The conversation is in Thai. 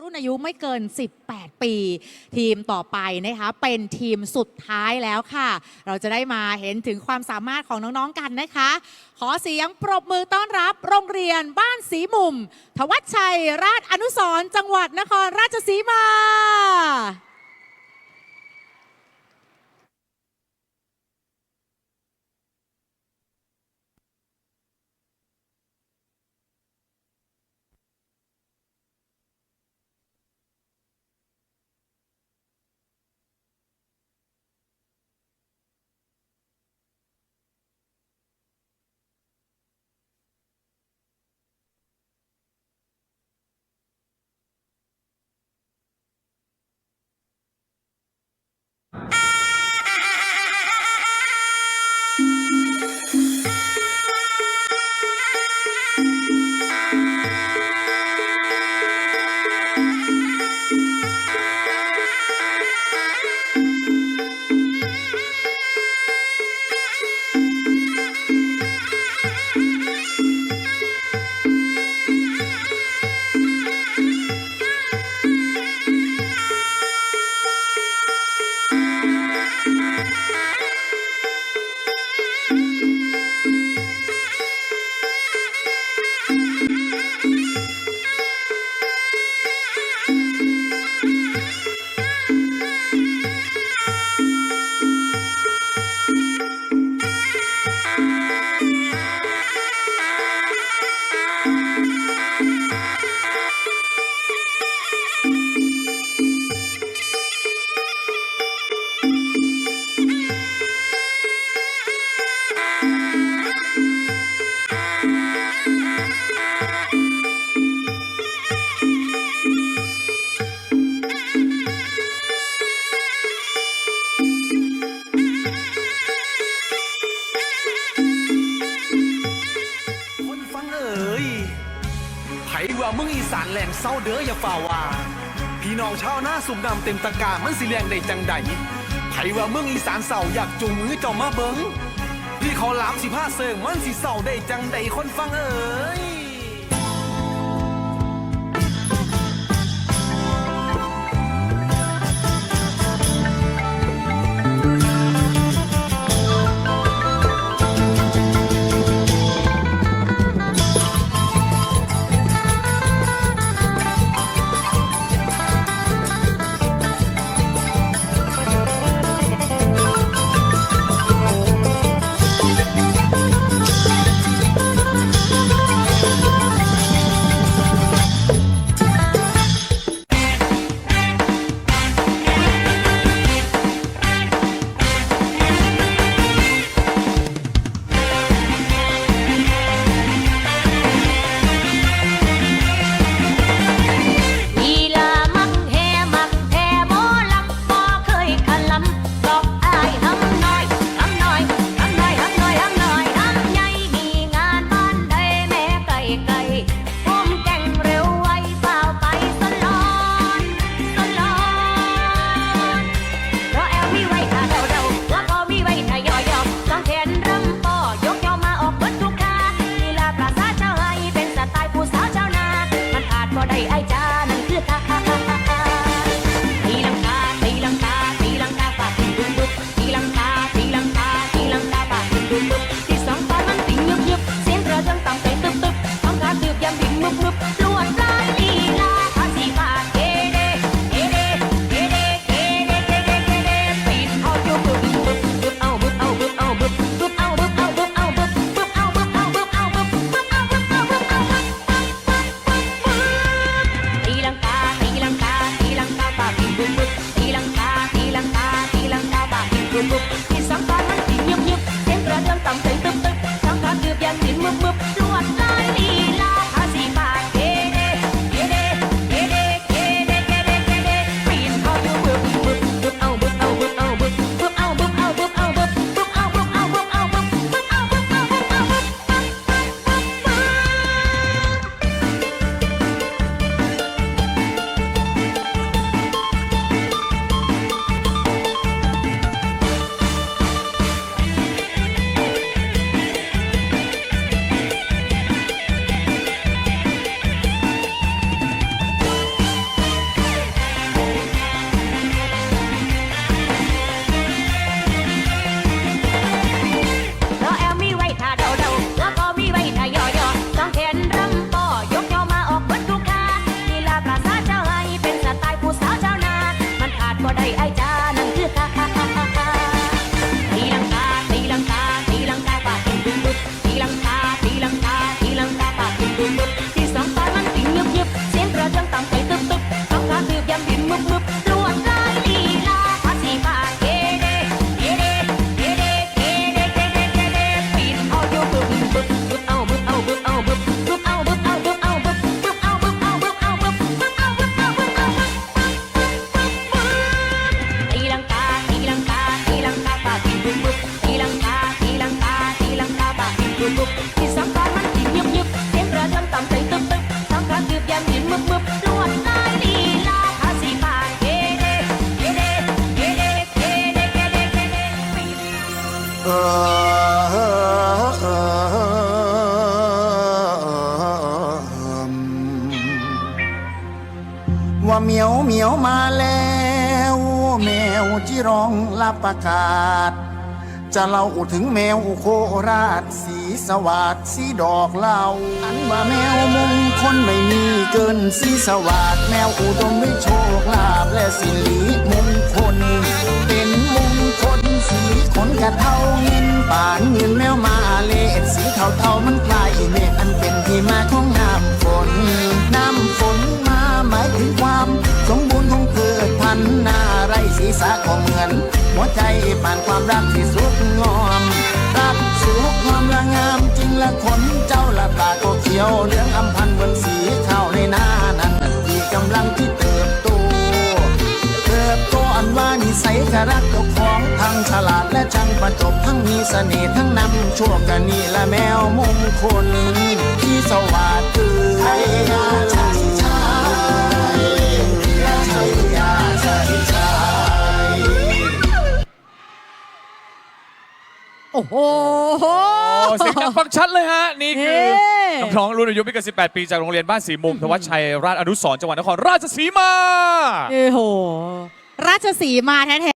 รุ่นอายุไม่เกิน 18 ปี ทีมต่อไปนะคะเป็นทีมสุดท้ายแล้วค่ะ เราจะได้มาเห็นถึงความสามารถของน้องๆกันนะคะ ขอเสียงปรบมือต้อนรับโรงเรียนบ้านสีมุม ทวัชชัย ราชอนุสรจังหวัดนครราชสีมา มึงอีสานแหล่งเศร้าเด้ออย่าฝ่าว่า พี่น้องชาวนาสุกดำเต็มตะกร้ามันสิแรงได้จังใดไผว่ามึงอีสานเศร้าอยากจุงมือเจ้ามาเบิงพี่ขอลามสิผ้าเสิงมันสิเศร้าได้จังใดคนฟังเอ๋ย ทำต่ำใส่ตึ๊บตึ๊บทำขาคืบยามหินมึบมึบลวดลายลีลาภาษีบาทเฮเดเฮเดเฮเดเฮเดเฮเดเฮเดเออว่าเหมียวเหมียวมาแล้ว แมวที่ร้องรับประกาศ จะเล่าถึงแมวโคราช สีสวัสดสีดอกเหล่าอันว่าแมวมงคลไม่มีเกินสีสวัสดแมวอุดมด้วยโชคลาภและสิริมงคล เป็นมงคลสีขนกระเท่าเงินป่านเงินแมวมาเลสีเทาเทามันคลายเมฆอันเป็นที่มาของน้ำฝนน้ำฝนมาหมายถึงความสมบูรณ์ของเกิดพันนาไรศีรษะก็เหมือน หัวใจผ่านความรักที่สุด นิสัยกรักเจ้าของทั้งฉลาดและช่างประจบทั้งมีเสน่ห์ทั้งนำโชคกันนี่ละแมวมงคลที่สวัสดิ์คือไทยนาชัยชายไทยนาชัยชายโอ้โห โอ้เสียงดังฟังชัดเลยฮะ นี่คือเฮ้น้องๆรุ่นอายุไม่เกิน18 ปีจากโรงเรียนบ้านสีมุมทวัชชัยราชอนุสรณ์จังหวัดนครราชสีมา โอ้โห ราชสีมาแท้